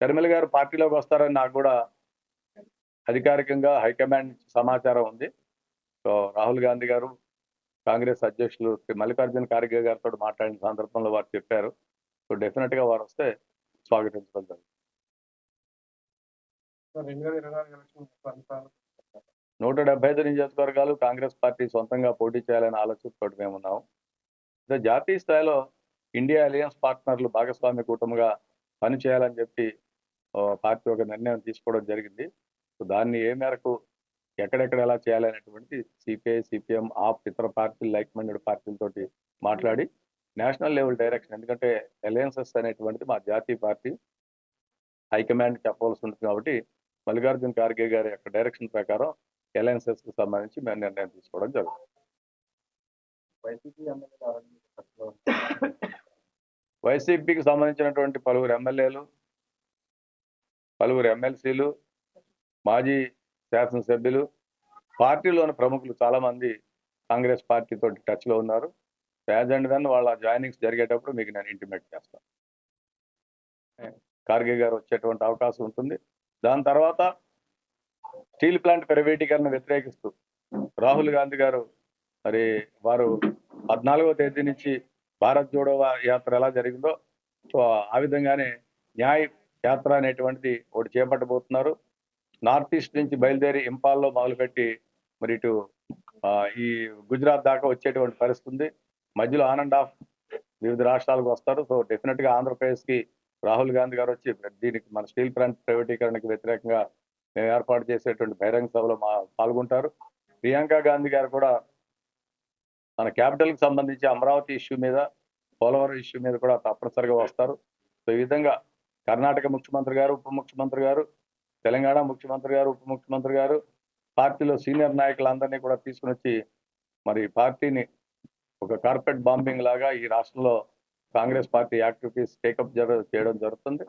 షర్మిల గారు పార్టీలోకి వస్తారని నాకు కూడా అధికారికంగా హైకమాండ్ సమాచారం ఉంది. సో రాహుల్ గాంధీ గారు కాంగ్రెస్ అధ్యక్షులు శ్రీ మల్లికార్జున ఖార్గే గారితో మాట్లాడిన సందర్భంలో వారు చెప్పారు. సో డెఫినెట్గా వారు వస్తే స్వాగతించడం జరుగుతుంది. నూట డెబ్బై ఐదు నియోజకవర్గాలు కాంగ్రెస్ పార్టీ సొంతంగా పోటీ చేయాలనే ఆలోచనతో మేము ఉన్నాం. ఇదే జాతీయ స్థాయిలో ఇండియా అలయన్స్ పార్ట్నర్లు భాగస్వామ్య కూటమిగా పనిచేయాలని చెప్పి పార్టీ ఒక నిర్ణయం తీసుకోవడం జరిగింది. సో దాన్ని ఏ మేరకు ఎక్కడెక్కడ ఎలా చేయాలనేటువంటి సిపిఐ సిపిఎం ఆప్ ఇతర పార్టీలు లైక్ మైండెడ్ పార్టీలతోటి మాట్లాడి నేషనల్ లెవెల్ డైరెక్షన్ ఎందుకంటే అలయన్సెస్ అనేటువంటిది మా జాతీయ పార్టీ హైకమాండ్ చెప్పవలసి ఉంటుంది కాబట్టి మల్లికార్జున ఖార్గే గారి యొక్క డైరెక్షన్ ప్రకారం అలయన్సెస్కి సంబంధించి మేము నిర్ణయం తీసుకోవడం జరుగుతుంది. వైసీపీకి సంబంధించినటువంటి పలువురు ఎమ్మెల్యేలు పలువురు ఎమ్మెల్సీలు మాజీ శాసనసభ్యులు పార్టీలోని ప్రముఖులు చాలా మంది కాంగ్రెస్ పార్టీతో టచ్లో ఉన్నారు. యాజ్ అండ్ దెన్ వాళ్ళ జాయినింగ్స్ జరిగేటప్పుడు మీకు నేను ఇంటిమేట్ చేస్తాను. ఖార్గే గారు వచ్చేటువంటి అవకాశం ఉంటుంది. దాని తర్వాత స్టీల్ ప్లాంట్ ప్రైవేటీకరణ వ్యతిరేకిస్తూ రాహుల్ గాంధీ గారు మరి వారు పద్నాలుగో తేదీ నుంచి భారత్ జోడో యాత్ర ఎలా జరిగిందో సో ఆ విధంగానే న్యాయ యాత్ర అనేటువంటిది ఒకటి చేపట్టబోతున్నారు. నార్త్ ఈస్ట్ నుంచి బయలుదేరి ఇంపాల్లో మొదలుపెట్టి మరి ఇటు ఈ గుజరాత్ దాకా వచ్చేటువంటి పరిస్థితి ఉంది. మధ్యలో ఆన్ అండ్ ఆఫ్ వివిధ రాష్ట్రాలకు వస్తారు. సో డెఫినెట్గా ఆంధ్రప్రదేశ్కి రాహుల్ గాంధీ గారు వచ్చి దీనికి మన స్టీల్ ప్లాంట్ ప్రైవేటీకరణకి వ్యతిరేకంగా మేము ఏర్పాటు చేసేటువంటి బహిరంగ సభలో మా పాల్గొంటారు. ప్రియాంక గాంధీ గారు కూడా మన క్యాపిటల్కి సంబంధించి అమరావతి ఇష్యూ మీద పోలవరం ఇష్యూ మీద కూడా తప్పనిసరిగా వస్తారు. సో ఈ విధంగా కర్ణాటక ముఖ్యమంత్రి గారు ఉప ముఖ్యమంత్రి గారు తెలంగాణ ముఖ్యమంత్రి గారు ఉప ముఖ్యమంత్రి గారు పార్టీలో సీనియర్ నాయకులందరినీ కూడా తీసుకుని వచ్చి మరి పార్టీని ఒక కార్పెట్ బాంబింగ్ లాగా ఈ రాష్ట్రంలో కాంగ్రెస్ పార్టీ యాక్టివిటీస్ టేకప్ జర చేయడం జరుగుతుంది.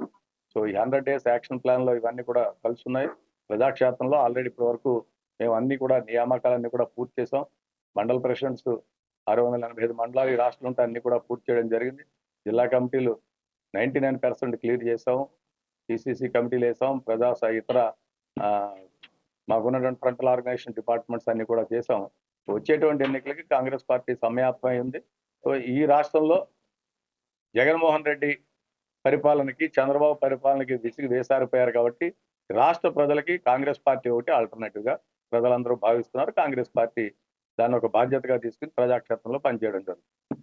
సో ఈ హండ్రెడ్ డేస్ యాక్షన్ ప్లాన్లో ఇవన్నీ కూడా కలిసి ఉన్నాయి. ప్రజాక్షేత్రంలో ఆల్రెడీ ఇప్పటి వరకు మేము అన్ని కూడా నియామకాలన్నీ కూడా పూర్తి చేసాం మండల ప్రెసిడెంట్స్ ఆరు వందల ఎనభై ఐదు మండలాలు ఈ రాష్ట్రంలో ఉంటే అన్ని కూడా పూర్తి చేయడం జరిగింది. జిల్లా కమిటీలు నైంటీ నైన్ పర్సెంట్ క్లియర్ చేసాం పిసిసి కమిటీలు వేసాం ప్రజా ఇతర మాకున్నటువంటి ఫ్రంటల్ ఆర్గనైజేషన్ డిపార్ట్మెంట్స్ అన్ని కూడా చేసాం వచ్చేటువంటి ఎన్నికలకి కాంగ్రెస్ పార్టీ సమయాత్మై ఉంది. సో ఈ రాష్ట్రంలో జగన్మోహన్ రెడ్డి పరిపాలనకి చంద్రబాబు పరిపాలనకి విసిగి వేసారిపోయారు కాబట్టి రాష్ట్ర ప్రజలకి కాంగ్రెస్ పార్టీ ఒకటి ఆల్టర్నేటివ్గా ప్రజలందరూ భావిస్తున్నారు. కాంగ్రెస్ పార్టీ దాన్ని ఒక బాధ్యతగా తీసుకుని ప్రజాక్షేత్రంలో పనిచేయడం జరుగుతుంది.